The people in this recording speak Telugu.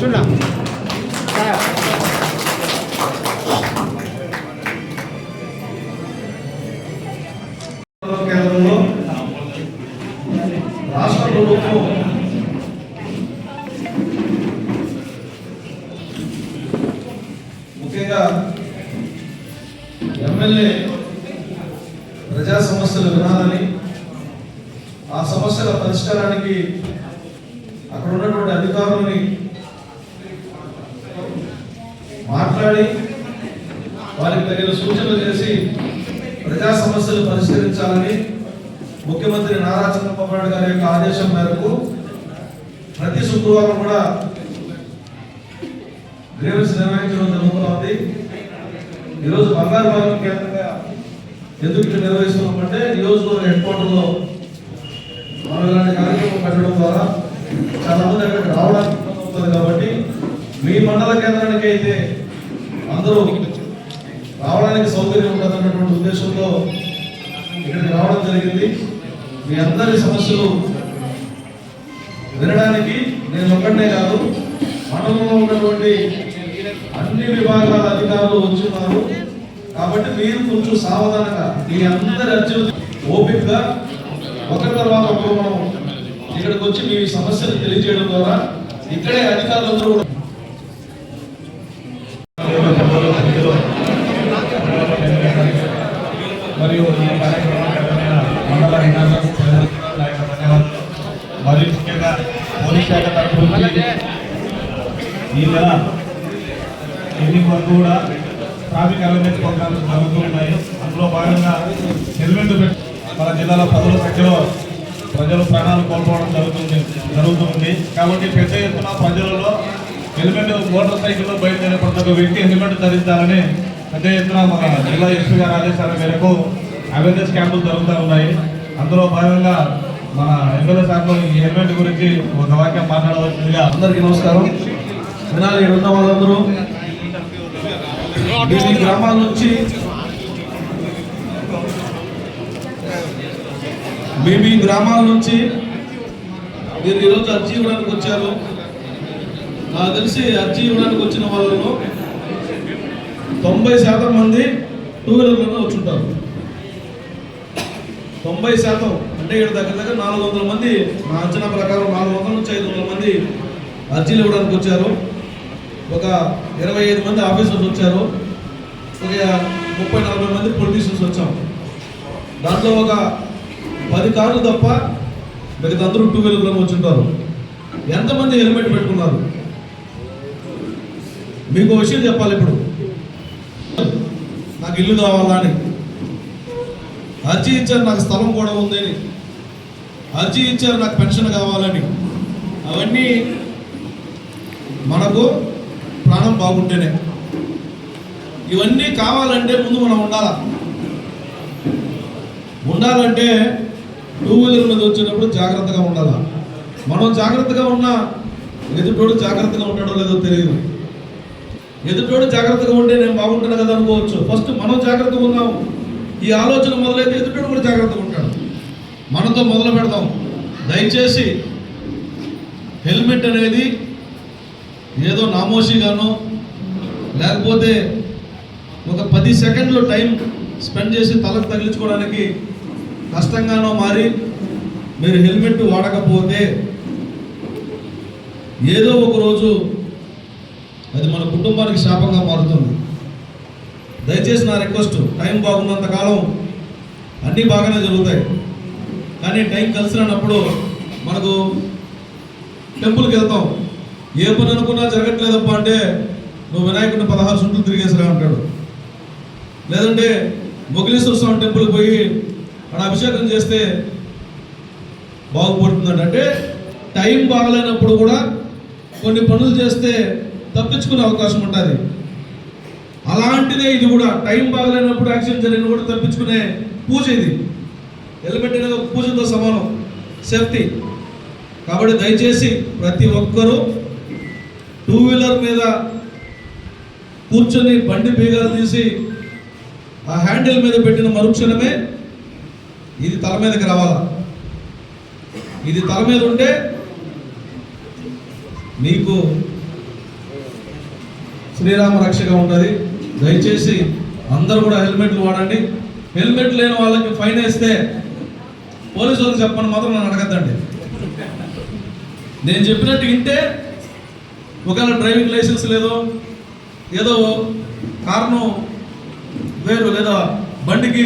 చూడండి ముఖ్యంగా ఎమ్మెల్యే ప్రజా సమస్యలు వినాలని ఆ సమస్యల పరిష్కారానికి అక్కడ ఉన్నటువంటి అధికారులని మాట్లాడి వారికి తగిన సూచనలు చేసి ప్రజా సమస్యలు పరిష్కరించాలని ముఖ్యమంత్రి నారా చంద్రబాబు నాయుడు గారి యొక్క ఆదేశం మేరకు ప్రతి శుక్రవారం కూడా గ్రీవెన్స్ నిర్వహించడం జరుగుతుంది. ఈరోజు బంగారు భాగం కేంద్రంగా ఎందుకు ఇట్లా నిర్వహిస్తున్నామంటే నియోజకవర్గ హెడ్ క్వార్టర్లో మనం ఇలాంటి కార్యక్రమం పెట్టడం ద్వారా చాలా మంది అక్కడికి రావడానికి అవుతుంది కాబట్టి మీ మండల కేంద్రానికి అయితే అందరూ రావడానికి సౌకర్యం ఉంటుందన్నటువంటి ఉద్దేశంతో ఇక్కడికి రావడం జరిగింది. మీ అందరి సమస్యలు వినడానికి నేను ఒక్కటే కాదు మండలంలో ఉన్నటువంటి అన్ని విభాగాల అధికారులు వచ్చి ఉన్నారు కాబట్టి మీరు కొంచెం సావధానంగా మీ అందరి అర్జీలు ఓపికగా ఒకరి తర్వాత ఒకరు మనం ఇక్కడికి వచ్చి మీ సమస్యలు తెలియజేయడం ద్వారా ఇక్కడే అధికారులందరూ కూడా మరియు ఈ కార్యక్రమానికి అటెండ్ మండల అధికారులకు ప్రజలకు నా యొక్క ధన్యవాదాలు. మరియు ముఖ్యంగా పోలీస్ శాఖ తరఫు నుంచి ఈ నెల వరకు కూడా ట్రాఫిక్ అవేర్నెస్ ప్రోగ్రామ్స్ జరుగుతూ ఉన్నాయి. అందులో భాగంగా హెల్మెట్ మన జిల్లాలో పదుల సంఖ్యలో ప్రజలు ప్రాణాలు కోల్పోవడం జరుగుతుంది జరుగుతుంది. కాబట్టి పెద్ద ఎత్తున ప్రజలలో హెల్మెట్ మోటార్ సైకిల్లో బయలుదేరే ప్రతి ఒక్క వ్యక్తి హెల్మెట్ ధరించాలని పెద్ద ఎత్తున మన జిల్లా ఎస్పీ గారి ఆదేశాల మేరకు అవేర్నెస్ క్యాంపులు జరుగుతూ ఉన్నాయి. అందులో భాగంగా మన ఎమ్మెల్యే సార్లు ఈ హెల్మెట్ గురించి ఒక వాక్యం మాట్లాడవలసిందిగా అందరికీ నమస్కారం. జనాలు ఇక్కడ ఉన్న వాళ్ళందరూ మీ గ్రామాల నుంచి మీ మీ గ్రామాల నుంచి మీరు ఈరోజు అర్జీ ఇవ్వడానికి వచ్చారు. నాకు తెలిసి అర్జీ ఇవ్వడానికి వచ్చిన వాళ్ళలో తొంభై శాతం మంది టూ వీలర్లలో వచ్చుంటారు తొంభై శాతం అంటే ఇక్కడ దగ్గర దగ్గర నాలుగు వందల మంది నా అంచనా ప్రకారం నాలుగు వందల నుంచి ఐదు వందల మంది అర్జీలు ఇవ్వడానికి వచ్చారు. ఒక ఇరవై ఐదు మంది ఆఫీసర్స్ వచ్చారు. ఒక ముప్పై నలభై మంది పొలిటీషియన్స్ వచ్చాం. దాంట్లో ఒక పది కార్లు తప్ప మిగతా అందరూ టూ వీలర్లో వచ్చుంటారు. ఎంతమంది హెల్మెట్ పెట్టుకున్నారు? మీకు విషయం చెప్పాలి ఇప్పుడు. నాకు ఇల్లు కావాలా అని. అర్జీ ఇచ్చారు నాకు స్థలం కూడా ఉంది అని. అర్జీ ఇచ్చారు నాకు పెన్షన్ కావాలని. అవన్నీ మనకు ప్రాణం బాగుంటేనే. ఇవన్నీ కావాలంటే ముందు మనం ఉండాలా? ఉండాలంటే టూ వీలర్ మీద వచ్చేటప్పుడు జాగ్రత్తగా ఉండాలా? మనం జాగ్రత్తగా ఉన్నా ఎదుటోడు జాగ్రత్తగా ఉంటాడో లేదో తెలియదు. ఎదుటోడు జాగ్రత్తగా ఉంటే నేను బాగుంటాను కదా అనుకోవచ్చు. ఫస్ట్ మనం జాగ్రత్తగా ఉన్నాం ఈ ఆలోచన మొదలైతే ఎదుటోడు కూడా జాగ్రత్తగా ఉంటాడు. మనతో మొదలు పెడదాం. దయచేసి హెల్మెట్ అనేది ఏదో నామోషిగానో లేకపోతే ఒక పది సెకండ్లు టైం స్పెండ్ చేసి తలకు తగిలించుకోవడానికి కష్టంగానో మారి మీరు హెల్మెట్ వాడకపోతే ఏదో ఒక రోజు అది మన కుటుంబానికి శాపంగా మారుతుంది. దయచేసి నా రిక్వెస్ట్ టైం బాగున్నంత కాలం అన్నీ బాగానే జరుగుతాయి. కానీ టైం కలిసినప్పుడు మనకు టెంపుల్కి వెళ్తాం. ఏ పని అనుకున్నా జరగట్లేదప్ప అంటే నువ్వు వినాయకుడిని పదహారు చుట్టూ తిరిగేసిరా అంటాడు. లేదంటే మొగిలేశ్వర స్వామి టెంపుల్కి పోయి అక్కడ అభిషేకం చేస్తే బాగుపడుతుందంట. అంటే టైం బాగలేనప్పుడు కూడా కొన్ని పనులు చేస్తే తప్పించుకునే అవకాశం ఉంటుంది. అలాంటిదే ఇది కూడా. టైం బాగలేనప్పుడు యాక్సిడెంట్ జరిగిన కూడా తప్పించుకునే పూజ ఇది. హెల్మెట్ అనేది ఒక పూజతో సమానం. సేఫ్టీ. కాబట్టి దయచేసి ప్రతి ఒక్కరూ టూ వీలర్ మీద కూర్చొని బండి బీగాలు తీసి ఆ హ్యాండిల్ మీద పెట్టిన మరుక్షణమే ఇది తల మీదకి రావాలా? ఇది తల మీద ఉంటే మీకు శ్రీరామ రక్షగా ఉంటుంది. దయచేసి అందరూ కూడా హెల్మెట్లు వాడండి. హెల్మెట్ లేని వాళ్ళకి ఫైన్ వేస్తే పోలీసు వాళ్ళు చెప్పని మాత్రం నన్ను అడగద్దండి. నేను చెప్పినట్టు వింటే ఒకవేళ డ్రైవింగ్ లైసెన్స్ లేదో ఏదో కారణం వేరు లేదా బండికి